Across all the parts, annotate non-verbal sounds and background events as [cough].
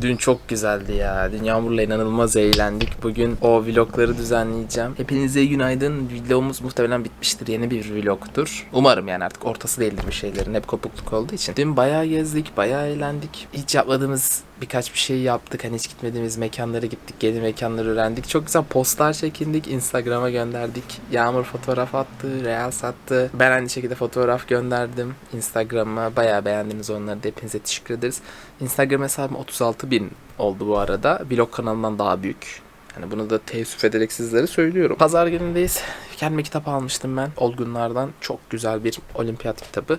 Dün çok güzeldi ya. Dün Yağmur'la inanılmaz eğlendik. Bugün o vlogları düzenleyeceğim. Hepinize günaydın. Vlogumuz muhtemelen bitmiştir. Yeni bir vlogtur. Umarım yani artık ortası değildir bir şeylerin. Hep kopukluk olduğu için. Dün bayağı gezdik, bayağı eğlendik. Hiç yapmadığımız birkaç bir şey yaptık. Hani hiç gitmediğimiz mekanlara gittik. Yeni mekanları öğrendik. Çok güzel postlar çekindik. Instagram'a gönderdik. Yağmur fotoğraf attı. Reels attı. Ben aynı şekilde fotoğraf gönderdim. Instagram'a bayağı beğendiniz onları da. Hepinize teşekkür ederiz. Instagram hesabım 36 bin oldu bu arada. Blog kanalından daha büyük. Yani bunu da teessüf ederek sizlere söylüyorum. Pazar günündeyiz. Kendime kitap almıştım ben. Olgunlardan çok güzel bir olimpiyat kitabı.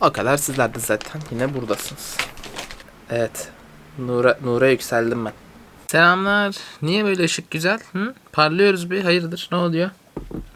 O kadar sizler de zaten yine buradasınız. Evet. Nura, Nura yükseldim ben. Selamlar. Niye böyle ışık güzel? Hı? Parlıyoruz bir. Hayırdır? Ne oluyor?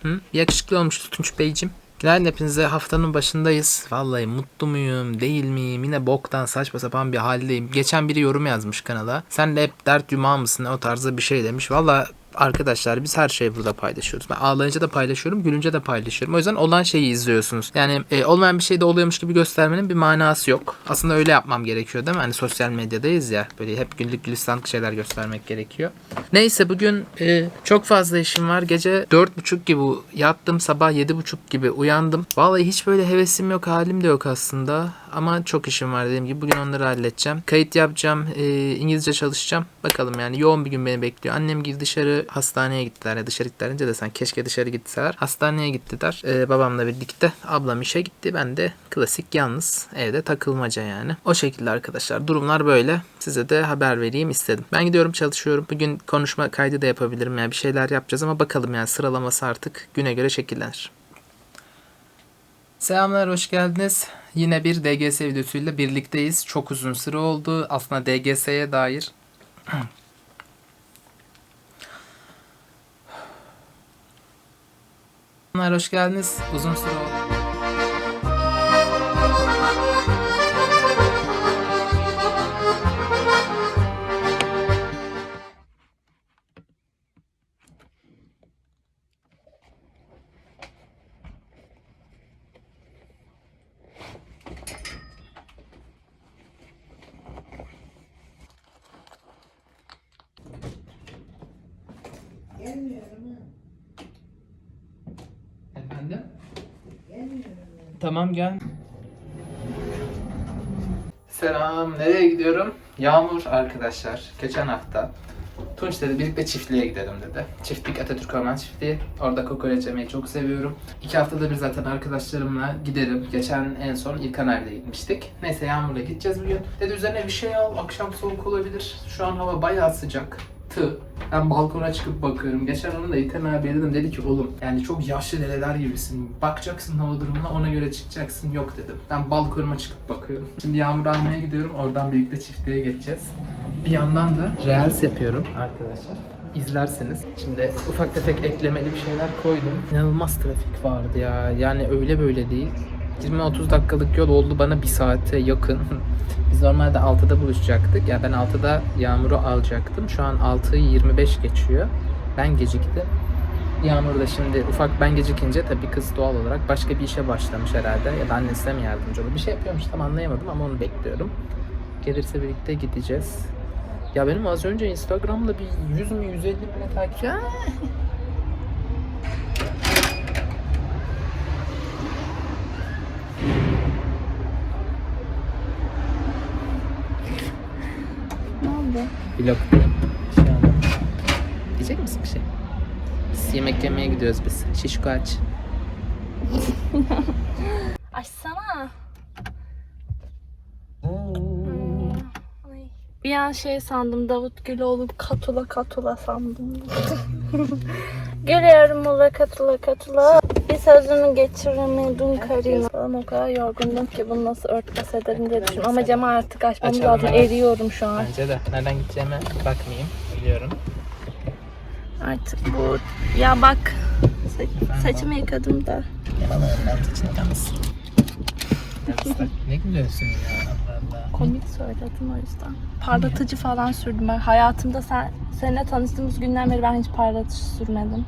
Hı? Yakışıklı olmuş Tunç Beyciğim. Günaydın hepinize. Haftanın başındayız. Vallahi mutlu muyum, değil miyim? Yine boktan saçma sapan bir haldeyim. Geçen biri yorum yazmış kanala. Sen de hep dert yumağı mısın? O tarzda bir şey demiş. Vallahi arkadaşlar biz her şeyi burada paylaşıyoruz. Ben ağlayınca da paylaşıyorum, gülünce de paylaşıyorum. O yüzden olan şeyi izliyorsunuz. Yani e, olmayan bir şey de oluyormuş gibi göstermenin bir manası yok. Aslında öyle yapmam gerekiyor değil mi? Hani sosyal medyadayız ya. Böyle hep güllük gülistanlık şeyler göstermek gerekiyor. Neyse bugün e, çok fazla işim var. Gece 4.30 gibi yattım. Sabah 7.30 gibi uyandım. Vallahi hiç böyle hevesim yok, halim de yok aslında. Ama çok işim var dediğim gibi. Bugün onları halledeceğim. Kayıt yapacağım. e, İngilizce çalışacağım. Bakalım yani yoğun bir gün beni bekliyor. Annem gibi dışarı hastaneye gittiler. Ya dışarı gittiler de sen keşke dışarı gitseler. Hastaneye gittiler. E, babamla birlikte. Ablam işe gitti. Ben de klasik yalnız evde takılmaca yani. O şekilde arkadaşlar. Durumlar böyle. Size de haber vereyim istedim. Ben gidiyorum çalışıyorum. Bugün konuşma kaydı da yapabilirim. Yani bir şeyler yapacağız ama bakalım yani sıralaması artık güne göre şekillenir. Selamlar, hoş geldiniz. Yine bir DGS videosuyla birlikteyiz. Çok uzun süre oldu. Aslında DGS'ye dair [clears throat] hoş geldiniz. Uzun süre oldu. Tamam gel. Selam. Nereye gidiyorum? Yağmur arkadaşlar. Geçen hafta Tunç dedi birlikte çiftliğe gidelim dedi. Çiftlik Atatürk Orman Çiftliği. Orada kokoreç yemeyi çok seviyorum. İki haftada bir zaten arkadaşlarımla giderim. Geçen en son İlkan abiyle gitmiştik. Neyse Yağmur'la gideceğiz bugün. Dedi üzerine bir şey al. Akşam soğuk olabilir. Şu an hava bayağı sıcak. Tı. Ben balkona çıkıp bakıyorum. Geçen onu da İlkan abiye dedim. Dedi ki oğlum yani çok yaşlı dedeler gibisin. Bakacaksın hava durumuna ona göre çıkacaksın. Yok dedim. Ben balkonuma çıkıp bakıyorum. Şimdi Yağmur almaya gidiyorum. Oradan birlikte çiftliğe geçeceğiz. Bir yandan da Reels yapıyorum arkadaşlar. İzlersiniz. Şimdi ufak tefek eklemeli bir şeyler koydum. İnanılmaz trafik vardı ya. Yani öyle böyle değil. 20-30 dakikalık yol oldu bana bir saate yakın. [laughs] Biz normalde 6'da buluşacaktık. Ya ben 6'da Yağmur'u alacaktım. Şu an 6'yı 25 geçiyor. Ben geciktim. Yağmur da şimdi ufak ben gecikince tabii kız doğal olarak başka bir işe başlamış herhalde. Ya da annesine mi yardımcı olur? Bir şey yapıyormuş tam anlayamadım ama onu bekliyorum. Gelirse birlikte gideceğiz. Ya benim az önce Instagram'da bir 100 mü 150 mi ne takipçi... Aa! Ne oldu? Vlog Şu an. Diyecek misin bir şey? Biz yemek yemeye gidiyoruz biz. Şişko aç. [laughs] Açsana. Ay. Bir an şey sandım Davut Güloğlu katula katula sandım. [laughs] Geliyorum ula katula katula. Sözünü geçiremedim karına. Ben o kadar yorgundum ki bunu nasıl örtbas ederim diye düşünüyorum. Ama camı artık açmamız Açalım, lazım. evet. Eriyorum şu an. Bence de. Nereden gideceğime bakmayayım. Biliyorum. Artık bu... Ya bak. Sa- saçımı yıkadım da. Yalanlarım altı içine kalmasın. ne gülüyorsun ya Allah Allah. Komik söyledim o yüzden. Parlatıcı falan sürdüm. Ben hayatımda sen seninle tanıştığımız günden beri ben hiç parlatıcı sürmedim.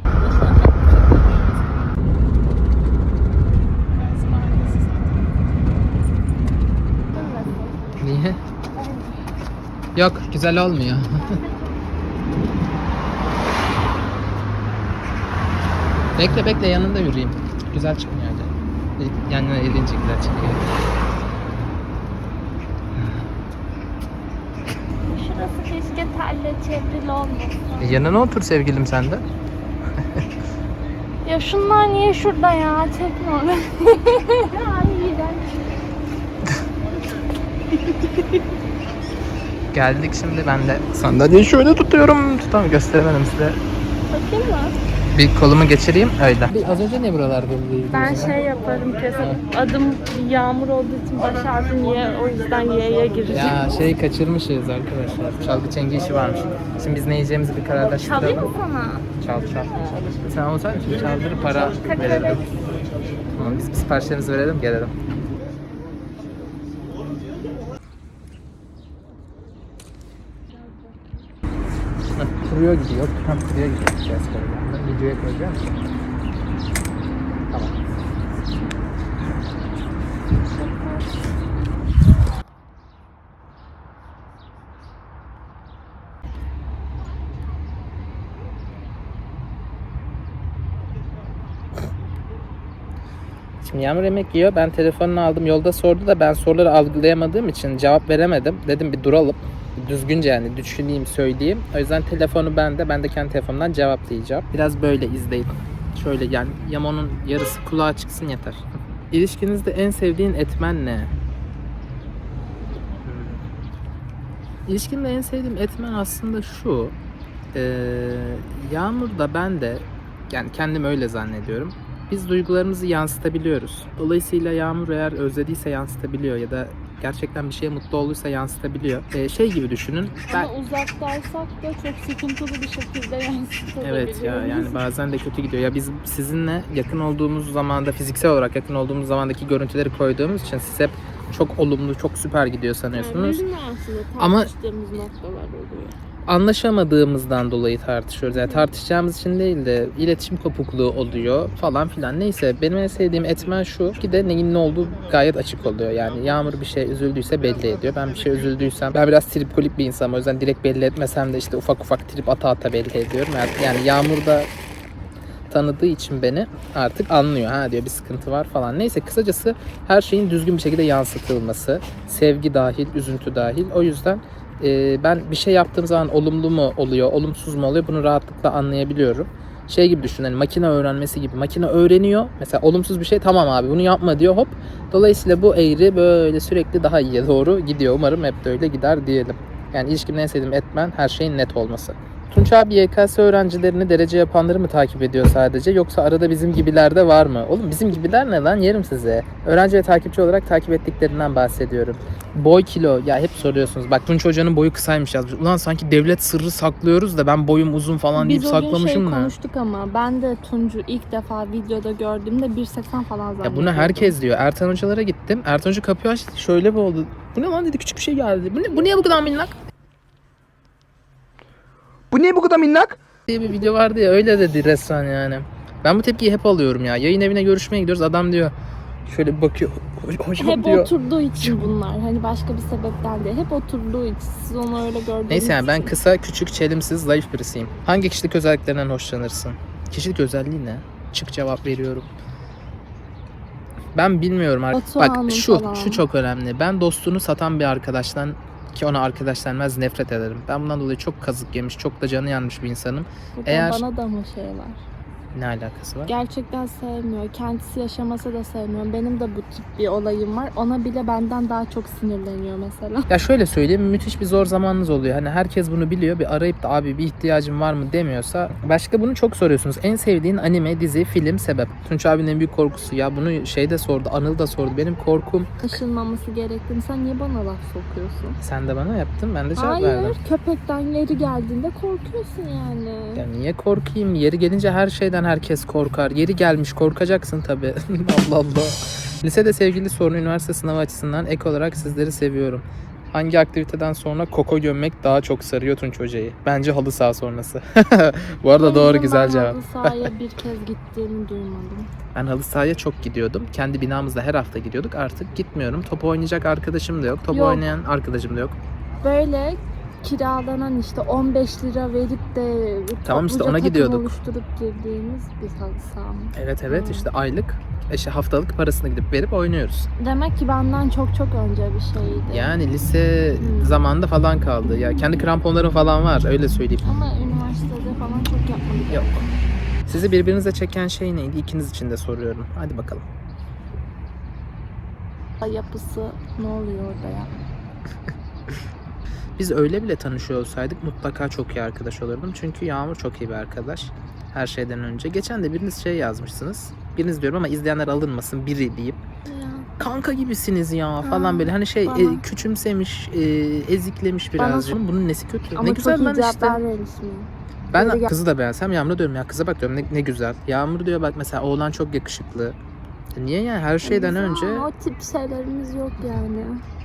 Niye? Yok güzel olmuyor. [laughs] bekle bekle yanında yürüyeyim. Güzel çıkmıyor öyle. Yan yana eğilince güzel çıkıyor. Şurası keşke telle çevrili olmasa. E, yanına otur sevgilim sen de. [laughs] Ya şunlar niye şurada ya? Çekme onu. Ay iğrenç. [laughs] Geldik şimdi ben de sandalyeyi şöyle tutuyorum. Tutamam gösteremedim size. Bakayım mı? Bir kolumu geçireyim öyle. Az önce ne buralarda Ben şey yaparım kesin. Adım Yağmur olduğu için baş harfim Y. O yüzden Y'ye gireceğim. Ya şey kaçırmışız arkadaşlar. Çalgı çengi işi varmış. Şimdi biz ne yiyeceğimizi bir kararlaştıralım. Çalayım mı sana? Çal çal. Sen olsaydın şimdi çaldırıp para verelim. Tamam biz biz siparişlerimizi verelim gelelim. Kuruyor gidiyor. Tam kuruyor gidiyor. Biraz koyacağım. Ben videoya koyacağım. Tamam. Şimdi Yağmur yemek yiyor. Ben telefonunu aldım. Yolda sordu da ben soruları algılayamadığım için cevap veremedim. Dedim bir duralım. Düzgünce yani düşüneyim, söyleyeyim. O yüzden telefonu bende. Ben de kendi telefonumdan cevaplayacağım. Biraz böyle izleyin. Şöyle yani Yamon'un yarısı kulağa çıksın yeter. İlişkinizde en sevdiğin etmen ne? İlişkimde en sevdiğim etmen aslında şu. Ee, Yağmur da ben de yani kendim öyle zannediyorum. Biz duygularımızı yansıtabiliyoruz. Dolayısıyla Yağmur eğer özlediyse yansıtabiliyor ya da gerçekten bir şeye mutlu olduysa yansıtabiliyor. Ee, şey gibi düşünün. Ben, Ama uzaktaysak da çok sıkıntılı bir şekilde yansıtılabiliyor. Evet ya yani bazen de kötü gidiyor. Ya biz sizinle yakın olduğumuz zamanda fiziksel olarak yakın olduğumuz zamandaki görüntüleri koyduğumuz için siz hep çok olumlu, çok süper gidiyor sanıyorsunuz. Yani aslında Ama- tartıştığımız noktalar oluyor. Anlaşamadığımızdan dolayı tartışıyoruz. Yani tartışacağımız için değil de iletişim kopukluğu oluyor falan filan. Neyse benim en sevdiğim etmen şu ki de neyin ne olduğu gayet açık oluyor. Yani Yağmur bir şey üzüldüyse belli ediyor. Ben bir şey üzüldüysem ben biraz tripkolik bir insanım. O yüzden direkt belli etmesem de işte ufak ufak trip ata ata belli ediyorum. Yani, yani Yağmur da tanıdığı için beni artık anlıyor. Ha diyor bir sıkıntı var falan. Neyse kısacası her şeyin düzgün bir şekilde yansıtılması. Sevgi dahil, üzüntü dahil. O yüzden e, ben bir şey yaptığım zaman olumlu mu oluyor, olumsuz mu oluyor bunu rahatlıkla anlayabiliyorum. Şey gibi düşün hani makine öğrenmesi gibi. Makine öğreniyor. Mesela olumsuz bir şey tamam abi bunu yapma diyor hop. Dolayısıyla bu eğri böyle sürekli daha iyiye doğru gidiyor. Umarım hep de öyle gider diyelim. Yani ilişkimin en sevdiğim etmen her şeyin net olması. Tunç abi YKS öğrencilerini derece yapanları mı takip ediyor sadece yoksa arada bizim gibiler de var mı? Oğlum bizim gibiler ne lan yerim size. Öğrenci ve takipçi olarak takip ettiklerinden bahsediyorum. Boy kilo ya hep soruyorsunuz. Bak Tunç hocanın boyu kısaymış yazmış. Ulan sanki devlet sırrı saklıyoruz da ben boyum uzun falan deyip Biz o gün şey saklamışım da. konuştuk ama ben de Tuncu ilk defa videoda gördüğümde 1.80 falan Ya zannediyordum. bunu herkes diyor. Ertan hocalara gittim. Ertan hoca kapıyı açtı. Şöyle bir oldu. Bu ne lan dedi küçük bir şey geldi. Bu, ne, bu niye bu kadar minnak? Bu niye bu kadar minnak? diye bir video vardı ya öyle dedi resmen yani. Ben bu tepkiyi hep alıyorum ya. Yayın evine görüşmeye gidiyoruz. Adam diyor şöyle bir bakıyor. "Ho- Hocam Hep diyor. oturduğu için bunlar. Hani başka bir sebepten değil. Hep oturduğu için. Siz onu öyle gördüğünüz Neyse yani ben için. kısa, küçük, çelimsiz, zayıf birisiyim. Hangi kişilik özelliklerinden hoşlanırsın? Kişilik özelliği ne? Çık cevap veriyorum. Ben bilmiyorum. ar- Batuhan'ın Bak şu, falan. şu çok önemli. Ben dostluğunu satan bir arkadaştan ki ona arkadaş denmez nefret ederim. Ben bundan dolayı çok kazık yemiş, çok da canı yanmış bir insanım. Buradan eğer- Bana da mı şey var? Ne alakası var? Gerçekten sevmiyor. Kendisi yaşamasa da sevmiyor. Benim de bu tip bir olayım var. Ona bile benden daha çok sinirleniyor mesela. Ya şöyle söyleyeyim müthiş bir zor zamanınız oluyor. Hani herkes bunu biliyor. Bir arayıp da abi bir ihtiyacım var mı demiyorsa başka bunu çok soruyorsunuz. En sevdiğin anime, dizi, film, sebep. Tunç abinin en büyük korkusu ya bunu şey de sordu, Anıl da sordu. Benim korkum Taşınmaması gerektiğini sen niye bana laf sokuyorsun? sen de bana yaptın ben de cevap Hayır, verdim. köpekten yeri geldiğinde korkuyorsun yani. Ya niye korkayım? Yeri gelince her şeyden herkes korkar. Yeri gelmiş korkacaksın tabii. [laughs] Allah Allah. Lisede sevgili sorunu üniversite sınavı açısından ek olarak sizleri seviyorum. Hangi aktiviteden sonra koko gömmek daha çok sarıyor Tunç Hoca'yı? Bence halı saha sonrası. [laughs] Bu arada doğru güzel cevap. halı sahaya bir kez gittiğimi duymadım. Ben halı sahaya çok gidiyordum. Kendi binamızda her hafta gidiyorduk. Artık gitmiyorum. Top oynayacak arkadaşım da yok. Top Yok. oynayan arkadaşım da yok. Böyle kiralanan işte 15 lira verip de Tamam işte ona gidiyorduk. oluşturup girdiğimiz bir halı saha mı? Evet evet Hmm. işte aylık işte haftalık parasını gidip verip oynuyoruz. Demek ki benden çok çok önce bir şeydi. Yani lise Hmm. zamanında falan kaldı. Ya kendi kramponlarım falan var öyle söyleyeyim. Ama üniversitede falan çok yapmadık. Yok. Sizi birbirinize çeken şey neydi? İkiniz için de soruyorum. Hadi bakalım. Yapısı ne oluyor orada ya? [laughs] Biz öyle bile tanışıyor olsaydık mutlaka çok iyi arkadaş olurdum. Çünkü Yağmur çok iyi bir arkadaş. Her şeyden önce. Geçen de biriniz şey yazmışsınız. Biriniz diyorum ama izleyenler alınmasın biri deyip Ya. kanka gibisiniz ya falan böyle hani şey bana. e, küçümsemiş, e, eziklemiş Bana birazcık. Oğlum Bunun nesi kötü? Ama ne güzel cevap işte. Ben kızı da beğensem Yağmur'a diyorum ya kıza bak diyorum ne, ne güzel. Yağmur diyor bak mesela oğlan çok yakışıklı. E Niye yani her şeyden Biz- önce o tip şeylerimiz yok yani.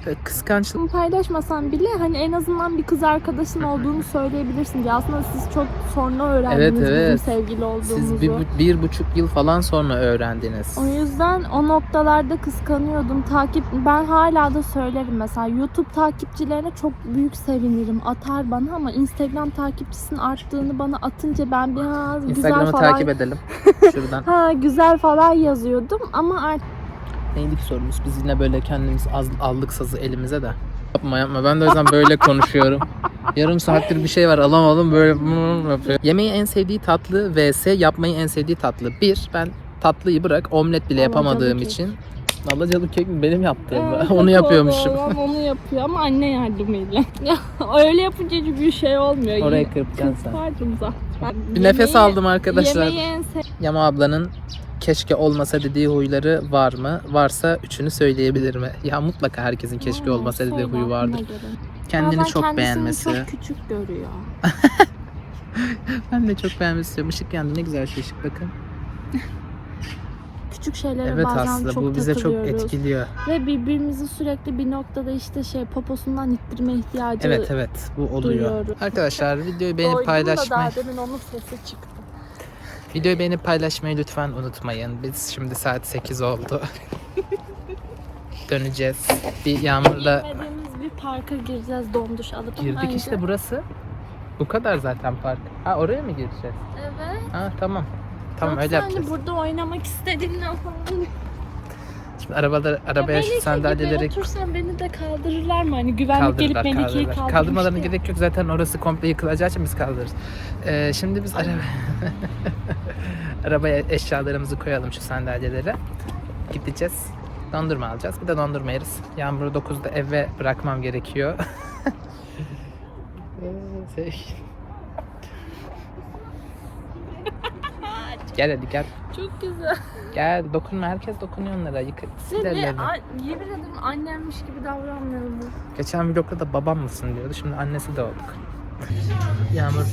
e, kıskançlık Bunu paylaşmasan bile hani en azından bir kız arkadaşın olduğunu söyleyebilirsin. Aslında siz çok sonra öğrendiniz Evet, evet. bizim sevgili olduğumuzu. siz bir, bu- bir buçuk yıl falan sonra öğrendiniz. O yüzden o noktalarda kıskanıyordum. Takip ben hala da söylerim mesela YouTube takipçilerine çok büyük sevinirim. Atar bana ama Instagram takipçisinin arttığını bana atınca ben bir ha güzel Instagram'ı falan takip edelim. [laughs] Şuradan. ha güzel falan yazıyordum ama artık Neydi ki sorumuz? Biz yine böyle kendimiz az, aldık sazı elimize de. Yapma yapma. Ben de o yüzden böyle [laughs] konuşuyorum. Yarım saattir bir şey var alamadım böyle yapıyor. Yemeği en sevdiği tatlı vs yapmayı en sevdiği tatlı. Bir, ben tatlıyı bırak omlet bile yapamadığım kek. için. Alacalı kek mi? Benim yaptığım. Evet, [laughs] Onu yapıyormuşum. olan onu [laughs] yapıyor ama anne yardımıyla. Ya, öyle yapınca bir şey olmuyor. Yine kırpacaksın sen. Zaten. Bir nefes Yemeği- aldım arkadaşlar. Yemeği en sev- Yama ablanın keşke olmasa dediği huyları var mı? Varsa üçünü söyleyebilir mi? Ya mutlaka herkesin keşke olmasa dediği huyu vardır. Kendini Bazen çok beğenmesi. çok küçük görüyor. [laughs] Ben de çok beğenmek istiyorum. Işık yandı ne güzel şey ışık bakın. [laughs] Küçük şeylere Evet bazen aslında çok bu bize çok etkiliyor. Ve birbirimizi sürekli bir noktada işte şey poposundan ittirme ihtiyacı Evet evet bu oluyor. duyuyorum. Arkadaşlar videoyu beğenip Doydum da paylaşmayı, daha demin onun sesi çıktı. Videoyu beğenip paylaşmayı lütfen unutmayın. Biz şimdi saat 8 oldu. Döneceğiz. Bir yağmurla Bilmediğimiz bir parka gireceğiz donduş alıp ama girdik önce- işte burası. Bu kadar zaten park. Ha oraya mı gireceğiz? Evet. Ha tamam. Tamam öyle hani yapacağız. burada oynamak istediğimden falan. Şimdi arabalar, arabaya Ya şu sandalyeleri gibi otursam beni de kaldırırlar mı? Hani güvenlik gelip kaldırırlar. Melike'yi kaldırırlar. kaldırmıştı Kaldırmalarına gerek yok zaten orası komple yıkılacağı için biz kaldırırız. Ee, şimdi biz araba... [laughs] arabaya eşyalarımızı koyalım şu sandalyelere. Gideceğiz. Dondurma alacağız. Bir de dondurma yeriz. Yağmur'u 9'da eve bırakmam gerekiyor. [laughs] Ee, şey- gel hadi gel. Çok güzel. Gel dokunma. Herkes dokunuyor onlara. Yıkı. sil Seni ellerini. yemin ederim annemmiş gibi davranmıyorum. Geçen vlogda da babam mısın diyordu. Şimdi annesi de olduk. Yağmur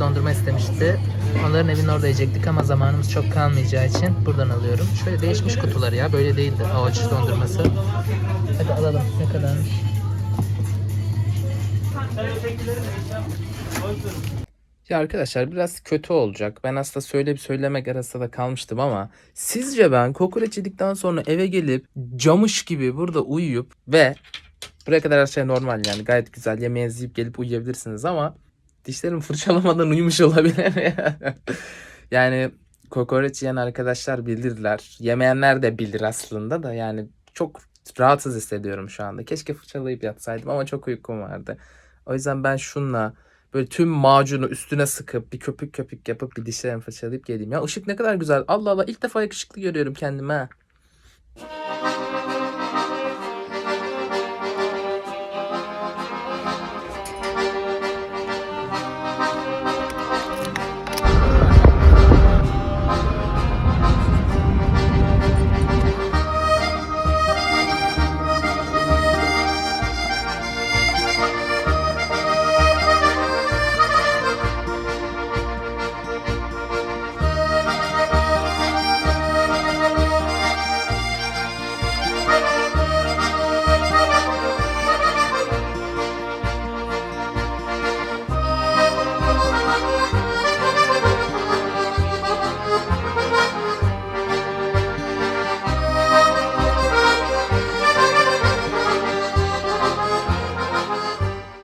dondurma istemişti. Onların evinin orada yiyecektik ama zamanımız çok kalmayacağı için buradan alıyorum. Şöyle değişmiş kutuları ya. Böyle değildi ağaç dondurması. Hadi alalım. Ne kadarmış? Ya arkadaşlar biraz kötü olacak. Ben aslında söyleyip söylemek arasında kalmıştım ama sizce ben kokoreç yedikten sonra eve gelip camış gibi burada uyuyup ve buraya kadar her şey normal yani gayet güzel yemeğinizi yiyip gelip uyuyabilirsiniz ama dişlerim [laughs] fırçalamadan uyumuş olabilir. [laughs] yani kokoreç yiyen arkadaşlar bilirler. Yemeyenler de bilir aslında da yani çok rahatsız hissediyorum şu anda. Keşke fırçalayıp yatsaydım ama çok uykum vardı. O yüzden ben şunla böyle tüm macunu üstüne sıkıp bir köpük köpük yapıp bir dişlerimi fırçalayıp geleyim. Ya ışık ne kadar güzel. Allah Allah ilk defa yakışıklı görüyorum kendimi ha.